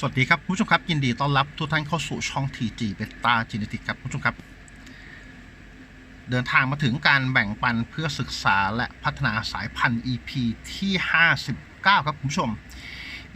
สวัสดีครับคุณผู้ชมครับ ยินดีต้อนรับทุกท่านเข้าสู่ช่อง TG b e t a Genetic ครับคุณผู้ชมครับ เดินทางมาถึงการแบ่งปันเพื่อศึกษาและพัฒนาสายพันธุ์ EP ที่ 59 ครับคุณผู้ชม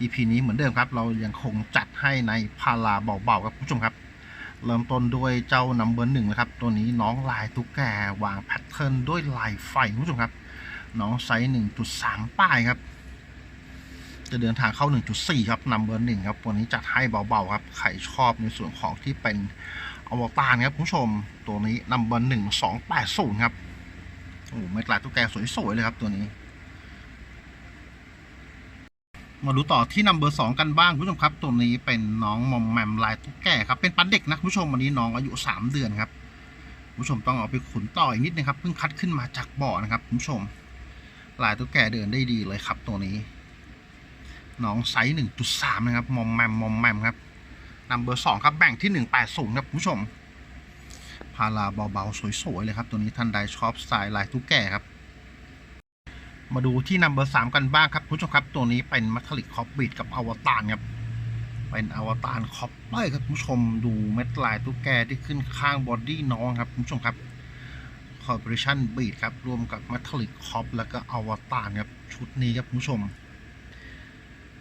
EP นี้เหมือนเดิมครับ เรายังคงจัดให้ในพาราเบาๆครับคุณผู้ชมครับ เริ่มต้นด้วยเจ้านัมเบอร์หนึ่งนะครับ ตัวนี้น้องลายตุ๊กแกวางแพทเทิร์นด้วยลายไฟคุณผู้ชมครับ น้องไซส์1.3 ป้ายครับ จะเดินทางเข้า 1.4 ครับนัมเบอร์หนึ่งครับตัวนี้จัดให้เบาๆครับ ใครชอบในส่วนของที่เป็นอวตารครับคุณผู้ชม ตัวนี้นัมเบอร์หนึ่งสองแปดศูนย์ครับ โอ้ไม่กลายตุ๊กแกสวยๆเลยครับตัวนี้ มาดูต่อที่นัมเบอร์สองกันบ้างคุณผู้ชมครับ ตัวนี้เป็นน้องมอมแมมลายตุ๊กแกครับ เป็นปันเด็กนะคุณผู้ชมวันนี้น้องอายุสามเดือนครับคุณผู้ชมต้องเอาไปขุนต่ออีกนิดนึงครับเพิ่งคัดขึ้นมาจากบ่อนะครับคุณผู้ชมลายตุ๊กแกเดินได้ดีเลยครับตัวนี้ น้องไซส์1.3 นะครับ มอมแมมมอมแมมครับนัมเบอร์สองครับ แบ่งที่ 180 ครับ ผู้ชม พาราเบาๆ สวย ๆ เลยครับ ตัวนี้ท่านใดชอบสไตล์ลายตุ๊กแก่ครับ มาดูที่นัมเบอร์สามกันบ้างครับ ผู้ชมครับ ตัวนี้เป็นมัทลิกคอปบิดกับอวตารครับ เป็นอวตารคอปเปอร์ครับ ผู้ชม ดูเม็ดลายตุ๊กแก่ที่ขึ้นข้างบอดี้น้องครับ ผู้ชมครับคอร์ปอเรชั่นบีดครับ รวมกับมัทลิกคอปแล้วก็อวตารครับ ชุดนี้ครับ ผู้ชม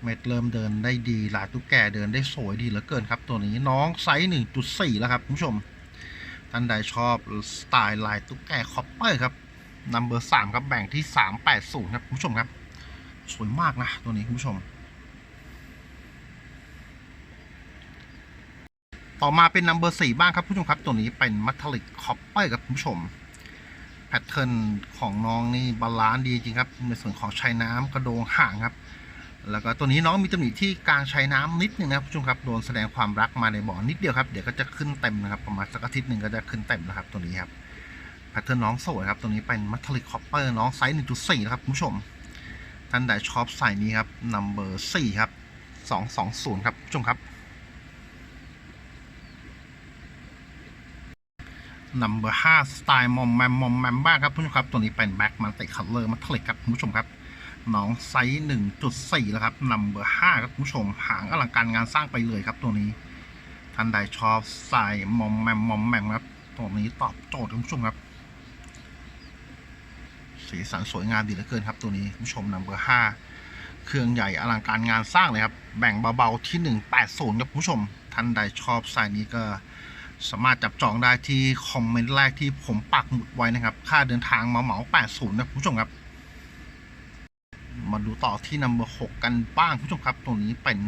เม็ดเริ่มเดินได้ดีลายตุ๊กแกเดินได้สวยดีเหลือเกินครับ ตัวนี้น้องไซส์ 1.4 แล้วครับคุณผู้ชม ท่านใดชอบสไตล์ลายตุ๊กแกคอปเปอร์ครับนัมเบอร์สามครับแบ่งที่ 380 ครับคุณผู้ชมครับ สวยมากนะ ตัวนี้คุณผู้ชม ต่อมาเป็นนัมเบอร์สี่บ้างครับคุณผู้ชมครับ ตัวนี้เป็นมัทลิกคอปเปอร์ครับคุณผู้ชมแพทเทิร์นของน้องนี่บาลานซ์ดีจริงครับในส่วนของชายน้ำกระโดงห่างครับ แล้วก็ตัวนี้น้องมีตำหนิที่กลางใชายน้ำนิดนึงนะครับผู้ชมครับโดนแสดงความรักมาในบ่อนิดเดียวครับเดี๋ยวก็จะขึ้นเต็มนะครับประมาณสักอาทิตย์หนึ่งก็จะขึ้นเต็มนะครับตัวนี้ครับแพทเทิร์นน้องสวยครับตัวนี้เป็นมัทลิกคอปเปอร์น้องไซส์1.4นะครับคุณผู้ชมท่านใดชอบใส่นี้ครับนัมเบอร์4ครับ220ครับผู้ชมครับนัมเบอร์5สไตล์มอมแมมมอมแมมบ้างครับผู้ชมครับตัวนี้เป็นแบ็กมันติคัลเลอร์มัทลิกครับคุณผู้ชมครับ น้องไซส์1.4แล้วครับนัมเบอร์5ครับคุณผู้ชมหางอลังการงานสร้างไปเลยครับตัวนี้ท่านใดชอบใส่มอมแมมมอมแมมครับตัวนี้ตอบโจทย์คุณผู้ชมครับ สีสันสวยงามดีเหลือเกินครับ ตัวนี้คุณผู้ชมนัมเบอร์5เครื่องใหญ่อลังการงานสร้างเลยครับ แบ่งเบาๆที่ 180ครับคุณผู้ชม ท่านใดชอบใส่นี้ก็สามารถจับจองได้ที่คอมเมนต์แรกที่ผมปักหมุดไว้นะครับ ค่าเดินทางมาเหมา80นะคุณผู้ชมครับ มาดูต่อที่นัมเบอร์หกกันบ้างผู้ชมครับ ตัวนี้เป็น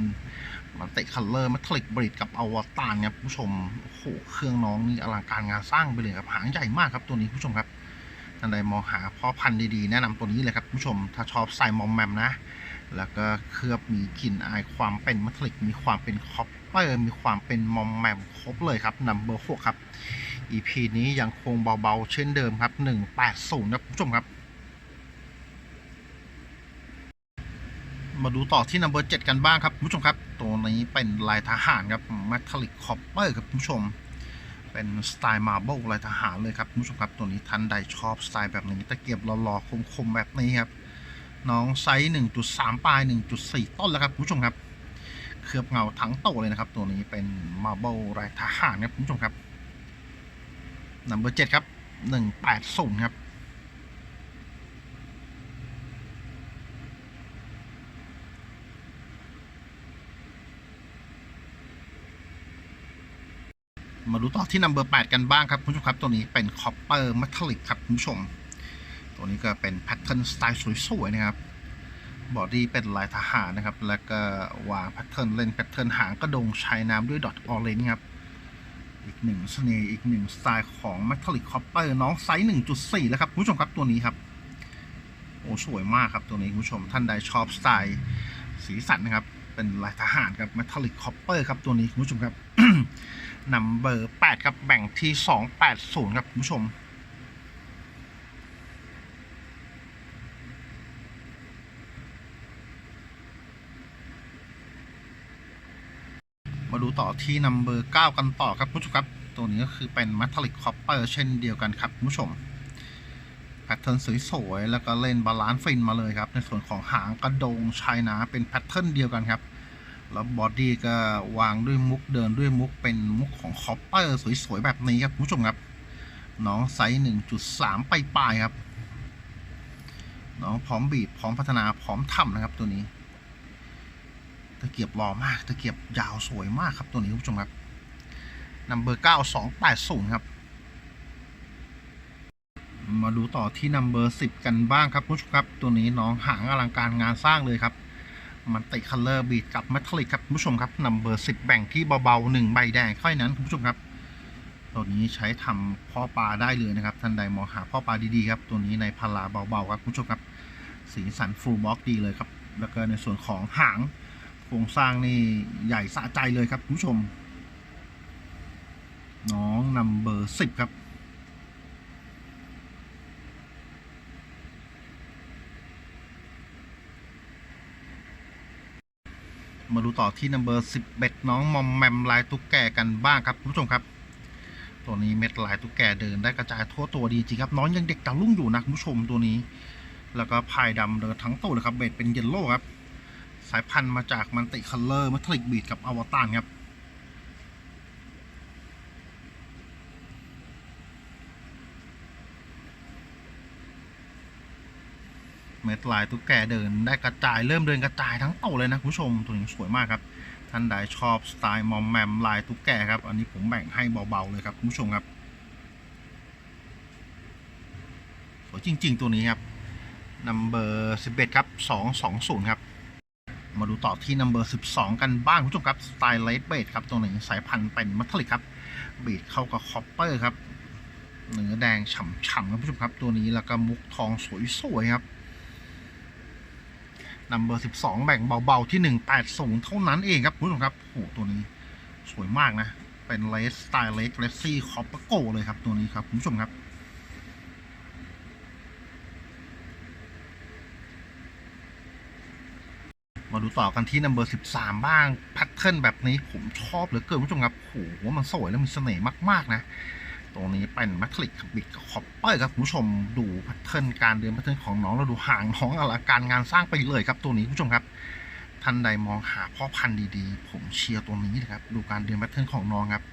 มันเตะคัลเลอร์มัทลิกบริดกับอวตารครับผู้ชมโอ้โหเครื่องน้องนี่อลังการงานสร้างไปเลยครับหางใหญ่มากครับตัวนี้ผู้ชมครับท่านใดมองหาพ่อพันธุ์ดีๆ แนะนำตัวนี้เลยครับผู้ชม ถ้าชอบใส่มอมแมมนะ แล้วก็เคลือบมีกลิ่นอายความเป็นมัทลิก มีความเป็นคอปเปอร์ มีความเป็นมอมแมมครบเลยครับนัมเบอร์หกครับ EP นี้ยังคงเบาๆ เช่นเดิมครับ 180นะผู้ชมครับ มาดูต่อที่นัมเบอร์เจ็ดกันบ้างครับคุณผู้ชมครับ ตัวนี้เป็นลายทหารครับมัทลิกคอปเปอร์ครับคุณผู้ชม เป็นสไตล์มาร์เบิลลายทหารเลยครับคุณผู้ชมครับ ตัวนี้ท่านใดชอบสไตล์แบบนี้ตะเกียบหล่อๆคมๆแบบนี้ครับ น้องไซส์ 1.3 ปลาย 1.4 ต้นแล้วครับคุณผู้ชมครับ เคลือบเงาทั้งโตเลยนะครับ ตัวนี้เป็นมาร์เบิลลายทหารครับคุณผู้ชมครับนัมเบอร์เจ็ดครับ 180 ครับ มาดูต่อที่นัมเบอร์8กันบ้างครับคุณผู้ชมครับ ตัวนี้เป็นคอปเปอร์มัทลิกครับคุณผู้ชม ตัวนี้ก็เป็นแพทเทิร์นสไตล์สวยๆนะครับบอดี้เป็นลายทหารนะครับ แล้วก็วางแพทเทิร์นเล่นแพทเทิร์นหางกระดงชายน้ำด้วยดอทออเรนจ์ครับอีกหนึ่งเสน่ห์อีกหนึ่งสไตล์ของ Metallic Copper น้องไซส์1.4 แล้วครับคุณผู้ชมครับตัวนี้ครับ โอ้สวยมากครับตัวนี้คุณผู้ชมท่านใดชอบสไตล์สีสันนะครับ เป็นลายทหารครับ Metallic Copper ครับตัวนี้คุณผู้ชมครับ นัมเบอร์8ครับแบ่งที่280ครับคุณผู้ชมมาดูต่อที่นัมเบอร์9กันต่อครับคุณผู้ชมครับ ตัวนี้ก็คือเป็นมัทลิกคอปเปอร์เช่นเดียวกันครับคุณผู้ชมแพทเทิร์นสวยๆแล้วก็เล่นบาลานซ์ฟินมาเลยครับ ในส่วนของหางกระโดงชายนาเป็นแพทเทิร์นเดียวกันครับ แล้วบอดี้ก็วางด้วยมุกเดินด้วยมุกเป็นมุกของคอปเปอร์สวยๆ แบบนี้ครับคุณผู้ชมครับ น้องไซส์1.3ไปปลายครับ น้องพร้อมบีบพร้อมพัฒนาพร้อมทำนะครับตัวนี้ ตะเกียบรอมาก ตะเกียบยาวสวยมากครับตัวนี้คุณผู้ชมครับนัมเบอร์9280ครับ มาดูต่อที่นัมเบอร์10กันบ้างครับคุณผู้ชมครับ ตัวนี้น้องหางอลังการงานสร้างเลยครับ มันติคัลเลอร์บีดกับแมทัลลิกครับคุณผู้ชมครับนัมเบอร์10แบ่งที่เบาๆ1ใบแดงค่อยนั้นคุณผู้ชมครับ ตัวนี้ใช้ทำพ่อปลาได้เลยนะครับท่านใดมองหาพ่อปลาดีๆครับ ตัวนี้ในพาราเบาๆครับคุณผู้ชมครับ สีสันฟูลบล็อกดีเลยครับ แล้วก็ในส่วนของหางโครงสร้างนี่ใหญ่สะใจเลยครับคุณผู้ชม น้องนัมเบอร์สิบครับ มาดูต่อที่นัมเบอร์สิบเบ็ดน้องมอมแมมลายตุ๊กแกกันบ้างครับคุณผู้ชมครับ ตัวนี้เม็ดลายตุ๊กแกเดินได้กระจายทั่วตัวดีจริงครับ น้องยังเด็กดาวรุ่งอยู่นะคุณผู้ชมตัวนี้ แล้วก็พายดำเดินทั้งตัวเลยครับเบ็ดเป็นเยลโล่ครับ สายพันธุ์มาจากมันติคัลเลอร์มัทริกบีดกับอวตารครับ ม็ดลายตุ๊กแกเดินได้กระจายเริ่มเดินกระจายทั้งโตเลยนะคุณผู้ชมตัวนี้สวยมากครับท่านใดชอบสไตล์มอมแมมลายตุ๊กแกครับ อันนี้ผมแบ่งให้เบาๆเลยครับคุณผู้ชมครับสวยจริง ๆ ตัวนี้ครับนัมเบอร์11ครับ220ครับ มาดูต่อที่นัมเบอร์12กันบ้างคุณผู้ชมครับสไตล์เลดเบดครับตัวนี้สายพันธุ์เป็นมัทลิกครับบีดเข้ากับคอปเปอร์ครับเนื้อแดงฉ่ำๆครับคุณผู้ชมครับ ตัวนี้แล้วก็มุกทองสวยๆครับ นัมเบอร์12 แบ่งเบาๆที่ 180 เท่านั้นเองครับคุณผู้ชมครับโอ้ตัวนี้สวยมากนะ เป็นเลสสไตล์เลสเลสซี่คอปเปอร์โกเลยครับ ตัวนี้ครับคุณผู้ชมครับมาดูต่อกันที่นัมเบอร์13บ้างแพทเทิร์นแบบนี้ผมชอบเหลือเกินคุณผู้ชมครับโอ้โหมันสวยและมีเสน่ห์มาก ๆ นะ ตรงนี้เป็นแมทริกกับบิดกับคอปเปอร์ครับคุณผู้ชมดูแพทเทิร์นการเดินแพทเทิร์นของน้องเราดูห่างน้องอลังการงานสร้างไปเลยครับตัวนี้คุณผู้ชมครับท่านใดมองหาพ่อพันธุ์ดีๆ ผมเชียร์ตัวนี้นะครับดูการเดินแพทเทิร์นของน้องครับ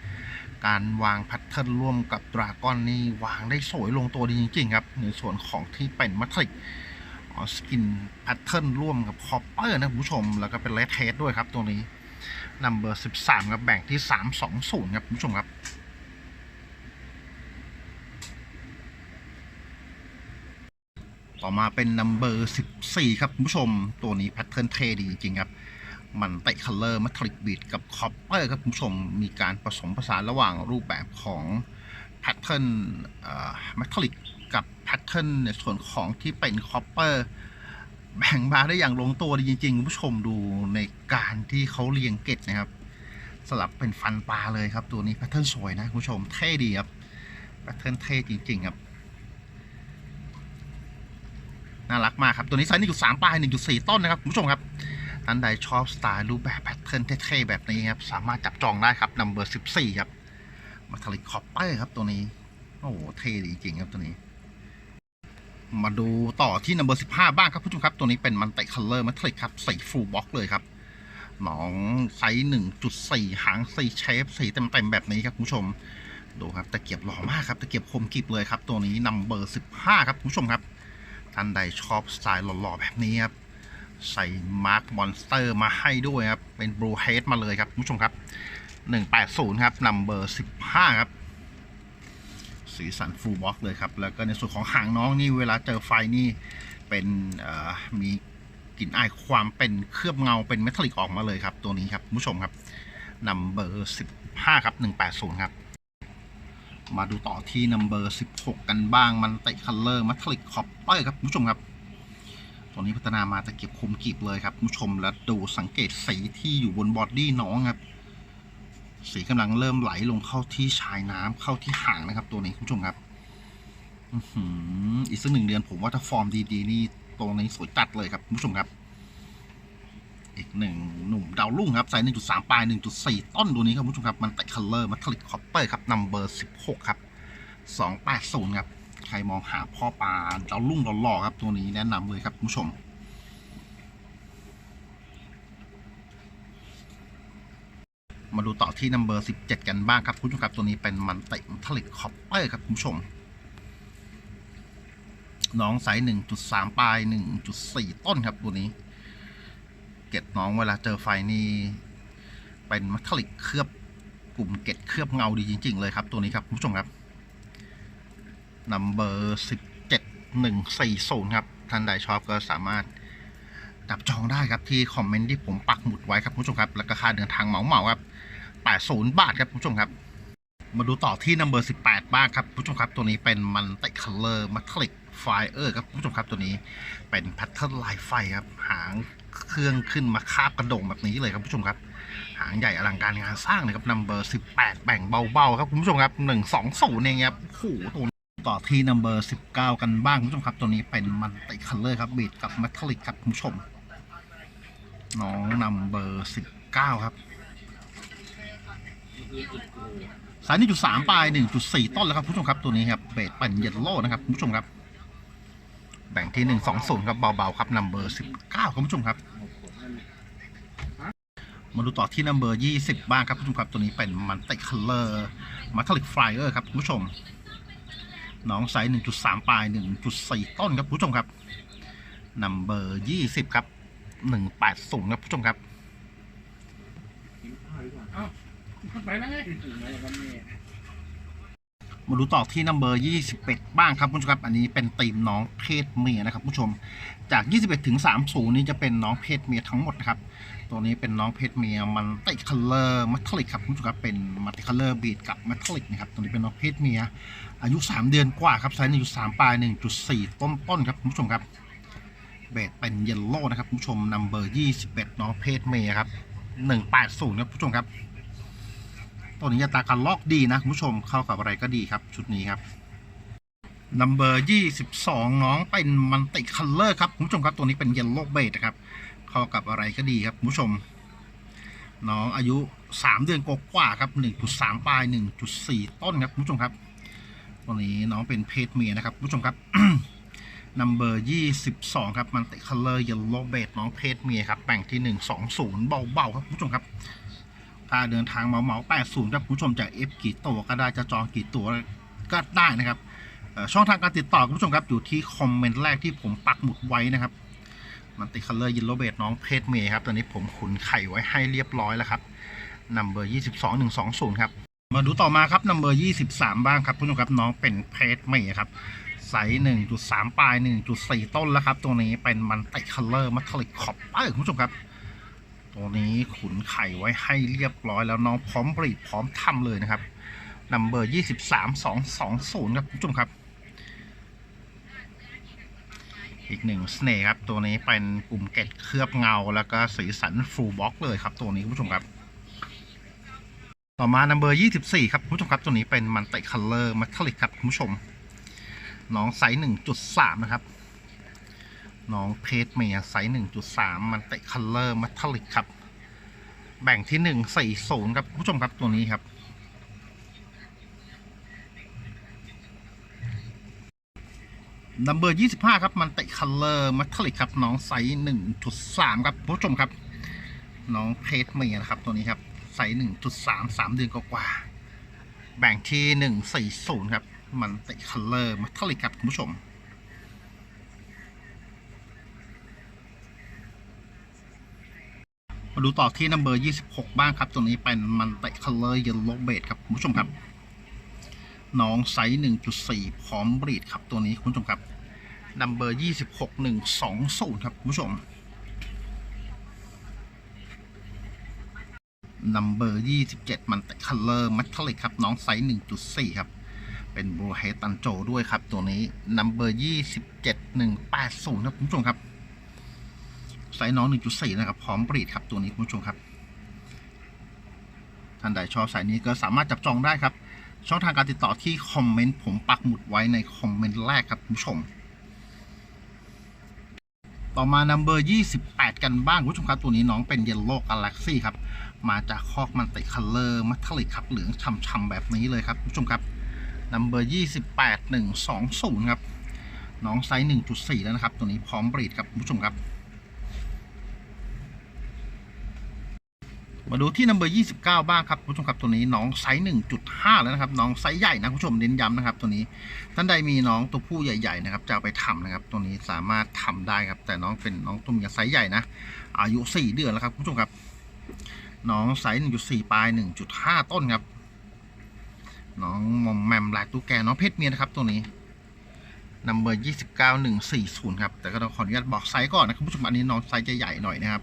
การวางแพทเทิร์นร่วมกับดราก้อนนี่วางได้สวยลงตัวดีจริงๆครับในส่วนของที่เป็นแมทริกสกินแพทเทิร์นร่วมกับคอปเปอร์นะคุณผู้ชม แล้วก็เป็นเลดเทสด้วยครับตัวนี้นัมเบอร์ 13ครับแบ่งที่ 320ครับคุณผู้ชมครับ ต่อมาเป็นนัมเบอร์14 ครับ คุณผู้ชมตัวนี้แพทเทิร์นเท่ดีจริงๆครับ มันเตะคัลเลอร์มัทริกบีดกับคอปเปอร์ครับ คุณผู้ชมมีการผสมผสานระหว่างรูปแบบของแพทเทิร์นมัทริกกับแพทเทิร์นในส่วนของที่เป็นคอปเปอร์แบ่งมาได้อย่างลงตัวดีจริงๆ คุณผู้ชมดูในการที่เขาเรียงเกตนะครับสลับเป็นฟันปลาเลยครับ ตัวนี้แพทเทิร์นสวยนะคุณผู้ชมเท่ดีครับแพทเทิร์นเท่จริงๆครับ น่ารักมากครับ ตัวนี้ไซส์1.3ปลาย1.4 ต้นนะครับคุณผู้ชมครับท่านใดชอบสไตล์รูปแบบแพทเทิร์นเท่ๆแบบนี้ครับสามารถจับจองได้ครับนัมเบอร์14ครับมาทลิกคอปเปอร์ครับตัวนี้โอ้โหเท่ดีจริงครับตัวนี้ มาดูต่อที่นัมเบอร์15 บ้างครับผู้ชมครับ ตัวนี้เป็นมันติคัลเลอร์มัทลิกครับสีฟูลบ็อกเลยครับหนองไซส์1.4 หางสีเชฟสีเต็มๆแบบนี้ครับคุณผู้ชมดูครับตะเกียบหล่อมากครับตะเกียบคมกริบเลยครับ ตัวนี้นัมเบอร์15 ครับคุณผู้ชมครับ ท่านใดชอบสไตล์หล่อๆแบบนี้ครับ ใส่มาร์คมอนสเตอร์มาให้ด้วยครับ เป็นบลูเฮดมาเลยครับคุณผู้ชมครับ 180 ครับนัมเบอร์ 15 ครับ สีสันฟูลบ็อกเลยครับ แล้วก็ในส่วนของหางน้องนี่เวลาเจอไฟนี่เป็นมีกลิ่นอายความเป็นเคลือบเงาเป็นเมทัลลิกออกมาเลยครับ ตัวนี้ครับคุณผู้ชมครับนัมเบอร์ 15 ครับ 180 ครับ มาดูต่อที่นัมเบอร์16 กันบ้างมันเติคัลเลอร์มัทลิกคอปเปอร์ครับผู้ชมครับ ตัวนี้พัฒนามาตะเกียบคมกรีบเลยครับผู้ชมแล้วดูสังเกตสีที่อยู่บนบอดดี้น้องครับสีกำลังเริ่มไหลลงเข้าที่ชายน้ำเข้าที่หางนะครับ ตัวนี้ผู้ชมครับอืออืออีกสักหนึ่งเดือนผมว่าถ้าฟอร์มดีๆนี่ตัวนี้สวยจัดเลยครับผู้ชมครับ อีกหนึ่งหนุ่มดาวรุ่งครับไซส์1.3 ปลาย 1.4 ต้นตัวนี้ครับคุณผู้ชมครับ มันแต่คัลเลอร์มัทลิกคอปเปอร์ครับนัมเบอร์ 16 ครับ 280 ครับ ใครมองหาพ่อปลาดาวรุ่งหล่อๆครับ ตัวนี้แนะนำเลยครับคุณผู้ชมมาดูต่อที่นัมเบอร์สิบเจ็ดกันบ้างครับคุณผู้ชมครับ ตัวนี้เป็นมันติทลิกคอปเปอร์ครับคุณผู้ชม น้องไซส์หนึ่งจุดสามปลายหนึ่งจุดสี่ต้นครับตัวนี้ เกล็ดน้องเวลาเจอไฟนี่เป็นมัทลิกเคลือบกลุ่มเกล็ดเคลือบเงาดีจริง ๆ เลยครับ ตัวนี้ครับคุณผู้ชมครับนัมเบอร์สิบเจ็ดหนึ่งสี่ศูนย์ครับ ท่านใดชอบก็สามารถจับจองได้ครับที่คอมเมนต์ที่ผมปักหมุดไว้ครับคุณผู้ชมครับแล้วก็ค่าเดินทางเหมาเหมาครับ80บาทครับคุณผู้ชมครับ มาดูต่อที่นัมเบอร์18บ้างครับคุณผู้ชมครับตัวนี้เป็นมันติคัลเลอร์มัทลิกไฟเออร์ครับคุณผู้ชมครับตัวนี้เป็นแพทเทิร์นลายไฟครับหาง เครื่องขึ้นมาคาบกระโดงแบบนี้เลยครับผู้ชมครับ หางใหญ่อลังการงานสร้างเลยครับนัมเบอร์18แบ่งเบาๆครับคุณผู้ชมครับ120เองครับโอ้โหตัวต่อที่นัมเบอร์19กันบ้างคุณผู้ชมครับ ตัวนี้เป็นมันติคัลเลอร์ครับบีดกับมัทลิกครับคุณผู้ชม น้องนัมเบอร์สิบเก้าครับสายนึ่งจุดสามปลายหนึ่งจุดสี่ต้นแล้วครับคุณผู้ชมครับตัวนี้ครับเบสเป็นเยลโล่นะครับคุณผู้ชมครับ แบ่งที่หนึ่งสองศูนย์ครับเบาๆครับนัมเบอร์สิบเก้าคุณผู้ชมครับ มาดูต่อที่นัมเบอร์ยี่สิบบ้างครับคุณผู้ชมครับตัวนี้เป็นมันติคัลเลอร์มัทลิกไฟเออร์ครับคุณผู้ชม น้องไซส์หนึ่งจุดสามปลายหนึ่งจุดสี่ต้นครับคุณผู้ชมครับนัมเบอร์ยี่สิบครับหนึ่งแปดศูนย์ครับผู้ชมครับไปแล้วไง มาดูต่อที่นัมเบอร์ยี่สิบเอ็ดบ้างครับคุณผู้ชมครับ อันนี้เป็นตีมน้องเพศเมียนะครับผู้ชม จากยี่สิบเอ็ดถึงสามศูนย์นี้จะเป็นน้องเพศเมียทั้งหมดนะครับ ตัวนี้เป็นน้องเพศเมียมันติคัลเลอร์มัทลิกครับคุณผู้ชมครับ เป็นมัติคัลเลอร์บีดกับมัทลิกนะครับ ตัวนี้เป็นน้องเพศเมีย อายุสามเดือนกว่าครับ ไซส์หนึ่งจุดสามปลายหนึ่งจุดสี่ต้นต้นๆครับคุณผู้ชมครับ เบสเป็นเยลโล่นะครับคุณผู้ชมนัมเบอร์ยี่สิบเอ็ดน้องเพศเมียครับหนึ่งแปดศูนย์ครับผู้ชมครับ ตัวนี้อัตาการลอกดีนะคุณผู้ชมเข้ากับอะไรก็ดีครับ ชุดนี้ครับนัมเบอร์ยี่สิบสองน้องเป็นมันติคัลเลอร์ครับคุณผู้ชมครับตัวนี้เป็นเยลโล่เบสนะครับเข้ากับอะไรก็ดีครับคุณผู้ชม น้องอายุสามเดือนกว่าครับหนึ่งจุดสามปลายหนึ่งจุดสี่ต้นครับคุณผู้ชมครับ ตัวนี้น้องเป็นเพศเมียนะครับคุณผู้ชมครับนัมเบอร์ยี่สิบสองครับมันติคัลเลอร์เยลโล่เบสน้องเพศเมียครับแบ่งที่หนึ่งสองศูนย์เบาๆครับคุณผู้ชมครับ ถ้าเดินทางเมาเมา80ครับคุณผู้ชมจะเอฟกี่ตัวก็ได้จะจองกี่ตัวก็ได้นะครับช่องทางการติดต่อคุณผู้ชมครับอยู่ที่คอมเมนต์แรกที่ผมปักหมุดไว้นะครับ มันติคัลเลอร์ยินโรเบตน้องเพศเมย์ครับตอนนี้ผมขุนไข่ไว้ให้เรียบร้อยแล้วครับนัมเบอร์22 120ครับมาดูต่อมาครับนัมเบอร์23บ้างครับคุณผู้ชมครับน้องเป็นเพศเมย์ครับไซส์1.3ปลาย1.4ต้นแล้วครับ ตัวนี้เป็นมันติคัลเลอร์มัทลิกขอบเออคุณผู้ชมครับ ตัวนี้ขุนไข่ไว้ให้เรียบร้อยแล้วน้องพร้อมบรีดพร้อมทำเลยนะครับนัมเบอร์ยี่สิบสามสองสองศูนย์ครับคุณผู้ชมครับ อีกหนึ่งสเน่ห์ครับ ตัวนี้เป็นกลุ่มเกล็ดเคลือบเงา แล้วก็สีสันฟูลบล็อกเลยครับ ตัวนี้คุณผู้ชมครับ ต่อมานัมเบอร์ยี่สิบสี่ครับคุณผู้ชมครับ ตัวนี้เป็นมันเตคัลเลอร์มัทลิกครับคุณผู้ชม น้องไซส์หนึ่งจุดสามนะครับ น้องเพจเมียไซส์หนึ่งจุดสามมันเตะคัลเลอร์มัทลิกครับ แบ่งที่หนึ่งสี่ศูนครับผู้ชมครับตัวนี้ครับ นัมเบอร์ยี่สิบห้าครับ มันเตะคัลเลอร์มัทลิกครับ น้องไซส์หนึ่งจุดสามครับผู้ชมครับ น้องเพจเมียนะครับตัวนี้ครับ ไซส์หนึ่งจุดสามสามเดือนกว่าๆแบ่งที่หนึ่งสี่ศูนครับ มันเตะคัลเลอร์มัทลิกครับคุณผู้ชม มาดูต่อที่นัมเบอร์ 26 บ้างครับ ตัวนี้เป็นมันเตะคัลเลอร์เยลโลเบดครับคุณผู้ชมครับ น้องไซส์1.4 พร้อมบรีดครับตัวนี้คุณผู้ชมครับนัมเบอร์ 26 120 ครับคุณผู้ชมนัมเบอร์ 27 มันเตะคัลเลอร์มัทลิกครับ น้องไซส์ 1.4 ครับ เป็นบรูเฮตันโจด้วยครับ ตัวนี้นัมเบอร์ 27 180 ครับคุณผู้ชมครับ ไซส์น้อง 1.4 นะครับ พร้อมบรีดครับตัวนี้คุณผู้ชมครับ ท่านใดชอบสายนี้ก็สามารถจับจองได้ครับ ช่องทางการติดต่อที่คอมเมนต์ผมปักหมุดไว้ในคอมเมนต์แรกครับคุณผู้ชม ต่อมานัมเบอร์ 28 กันบ้างคุณผู้ชมครับ ตัวนี้น้องเป็นเยลโล่กาแล็กซี่ครับ มาจากคอกมันติคัลเลอร์มัทลิกครับเหลืองช่ำๆแบบนี้เลยครับคุณผู้ชมครับนัมเบอร์28 120 ครับ น้องไซส์ 1.4 แล้วนะครับ ตัวนี้พร้อมบรีดครับคุณผู้ชมครับ มาดูที่นัมเบอร์29 บ้างครับคุณผู้ชมครับตัวนี้น้องไซส์1.5 แล้วนะครับน้องไซส์ใหญ่นะคุณผู้ชมเน้นย้ำนะครับตัวนี้ท่านใดมีน้องตัวผู้ใหญ่ๆนะครับจะเอาไปทำนะครับตัวนี้สามารถทำได้ครับแต่น้องเป็นน้องตัวเมียไซส์ใหญ่นะอายุ 4 เดือนแล้วครับคุณผู้ชมครับ น้องไซส์1.4 ปลาย 1.5 ต้นครับ น้องมอมแมมลายตุ๊กแกน้องเพศเมียนะครับตัวนี้นัมเบอร์29140 ครับแต่ก็ต้องขออนุญาตบอกไซส์ก่อนนะคุณผู้ชมอันนี้น้องไซส์จะใหญ่หน่อยนะครับ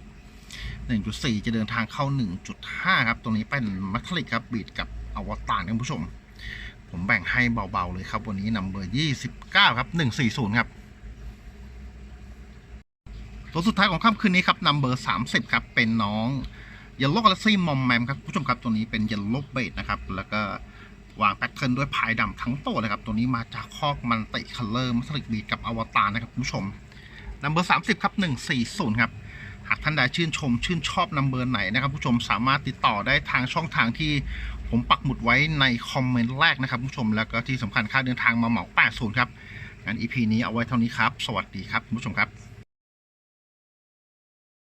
1.4 จะเดินทางเข้า 1.5 ครับ ตรงนี้เป็นมัคลิกครับ บีดกับอวตารครับคุณผู้ชม ผมแบ่งให้เบาๆเลยครับ วันนี้นัมเบอร์ 29 ครับ 140 ครับ ตัวสุดท้ายของค่ำคืนนี้ครับนัมเบอร์ 30 ครับ เป็นน้องเยลโลกาแล็กซี่มอมแมมครับคุณผู้ชมครับ ตัวนี้เป็นยลโล่เบดนะครับ แล้วก็วางแพทเทิร์นด้วยพายดำทั้งตัวเลยครับ ตัวนี้มาจากคอกมันติคัลเลอร์มัสลิกบีดกับอวตารนะครับคุณผู้ชมนัมเบอร์ 30 ครับ 140 ครับ หากท่านใดชื่นชมชื่นชอบนัมเบอร์ไหนนะครับ ผู้ชมสามารถติดต่อได้ทางช่องทางที่ผมปักหมุดไว้ในคอมเมนต์แรกนะครับ ผู้ชมแล้วก็ที่สำคัญค่าเดินทางมาเหมา80ครับงั้น EP นี้เอาไว้เท่านี้ครับ สวัสดีครับผู้ชมครับ